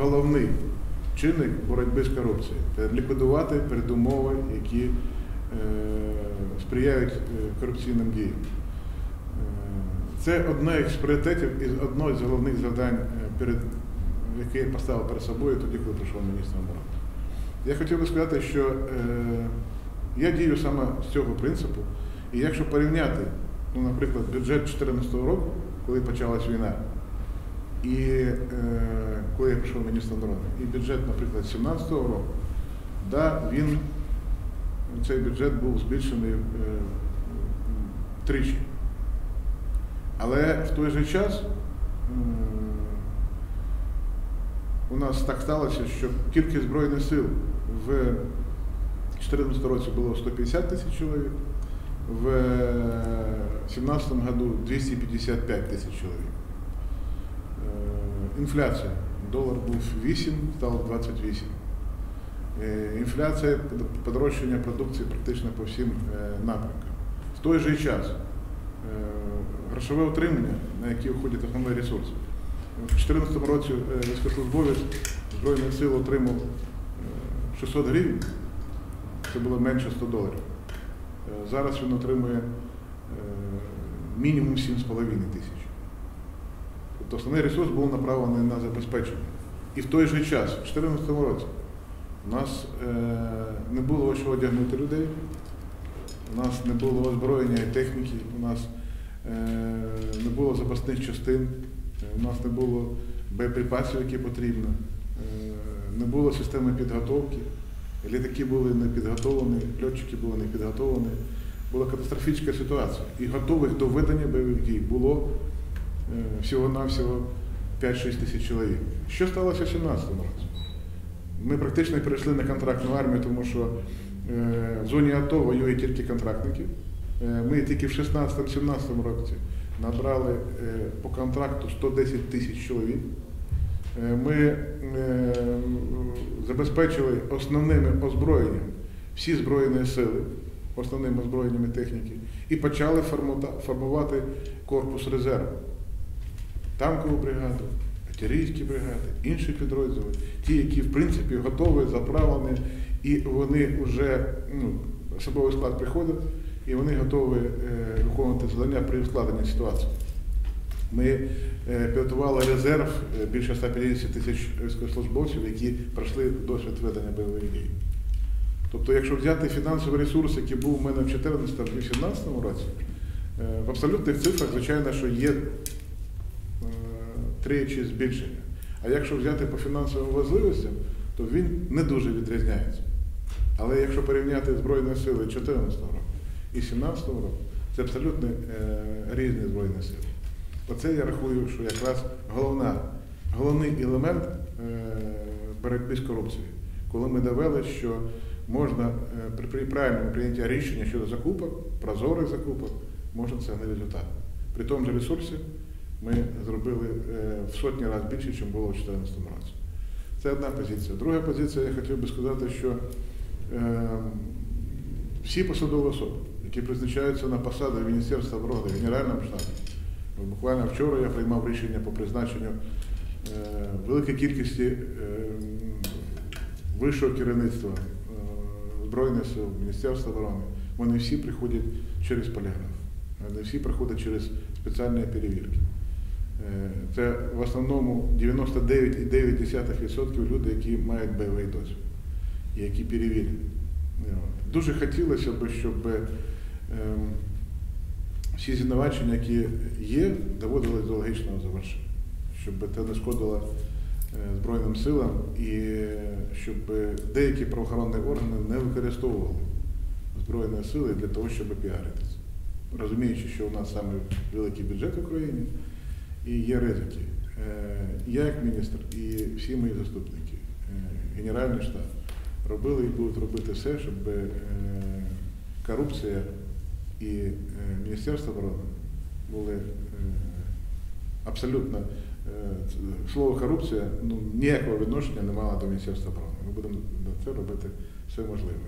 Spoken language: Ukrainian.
головний чинник боротьби з корупцією це ліквідувати передумови, які е, сприяють е, корупційним діям. Е, Це одне з пріоритетів і одне з головних завдань, перед, яке я поставив перед собою тоді, коли прийшов міністр оборони. Я хотів би сказати, що я дію саме з цього принципу, і якщо порівняти, ну, наприклад, бюджет 2014 року, коли почалась війна, і е, коли я прийшов міністром оборони, і бюджет, наприклад, 2017 року, да, він, цей бюджет був збільшений е, тричі. Але в той же час у нас так сталося, що кількість Збройних сил в 2014 році було 150 тисяч чоловік, в 2017 году 255 тисяч чоловік. Інфляція. Долар був 8, стало 28. Е, Інфляція, подорожчання продукції практично по всім е, напрямкам. В той же час е, грошове утримання, на яке входять основні ресурси. У 2014 році військовослужбовець Збройних сил отримав е, 600 гривень, це було менше 100 доларів. Е, Зараз він отримує е, мінімум 7,5 тисяч. Тобто основний ресурс був направлений на забезпечення. І в той же час, в 2014 році, у нас е, не було що одягнути людей, у нас не було озброєння і техніки, у нас е, не було запасних частин, е, у нас не було боєприпасів, які потрібно, е, не було системи підготовки, літаки були не підготовлені, льотчики були не підготовлені. Була катастрофічна ситуація. І готових до ведення бойових дій було всього-навсього 5-6 тисяч чоловік. Що сталося в 2017 році? Ми практично перейшли на контрактну армію, тому що е, в зоні АТО воює тільки контрактники. Е, Ми тільки в 16-17 році набрали е, по контракту 110 тисяч чоловік. Е, Ми е, забезпечили основними озброєнням всі Збройні сили, основним озброєнням і техніки, і почали формувати корпус резерву танкову бригаду, артилерійські бригади, інші підрозділи, ті, які в принципі готові, заправлені, і вони вже ну, особовий склад приходить, і вони готові е, виконувати завдання при ускладненні ситуації. Ми е, підготували резерв е, більше 150 тисяч військовослужбовців, які пройшли досвід ведення бойових дій. Тобто, якщо взяти фінансовий ресурс, який був у мене в 2014-2018 році, е, в абсолютних цифрах, звичайно, що є тричі збільшення. А якщо взяти по фінансовим важливостям, то він не дуже відрізняється. Але якщо порівняти Збройні сили 2014 року і 2017 року, це абсолютно е, різні Збройні сили. Оце я рахую, що якраз головна, головний елемент е, боротьби з корупцією, коли ми довели, що можна е, при, правильному прийнятті рішення щодо закупок, прозорих закупок, можна це не результат. При тому ж ресурсі ми зробили е, в сотні разів більше, ніж було у 2014 році. Це одна позиція. Друга позиція, я хотів би сказати, що е, всі посадові особи, які призначаються на посади Міністерства оборони, в Генеральному штабі, буквально вчора я приймав рішення по призначенню е, великої кількості е, вищого керівництва е, Збройних сил, Міністерства оборони, вони всі приходять через поліграф. Вони всі приходять через спеціальні перевірки. Е, Це в основному 99,9% люди, які мають бойовий досвід і які перевірені. Е, Дуже хотілося б, щоб ем, всі звинувачення, які є, доводились до логічного завершення, щоб це не шкодило е, Збройним силам і щоб деякі правоохоронні органи не використовували Збройні сили для того, щоб піаритися. Розуміючи, що у нас саме великий бюджет в Україні і є ризики. Е, Я як міністр і всі мої заступники, е, Генеральний штаб робили і будуть робити все, щоб е, корупція і Міністерство оборони були абсолютно слово корупція ну, ніякого відношення не мало до Міністерства оборони. Ми будемо це робити все можливе.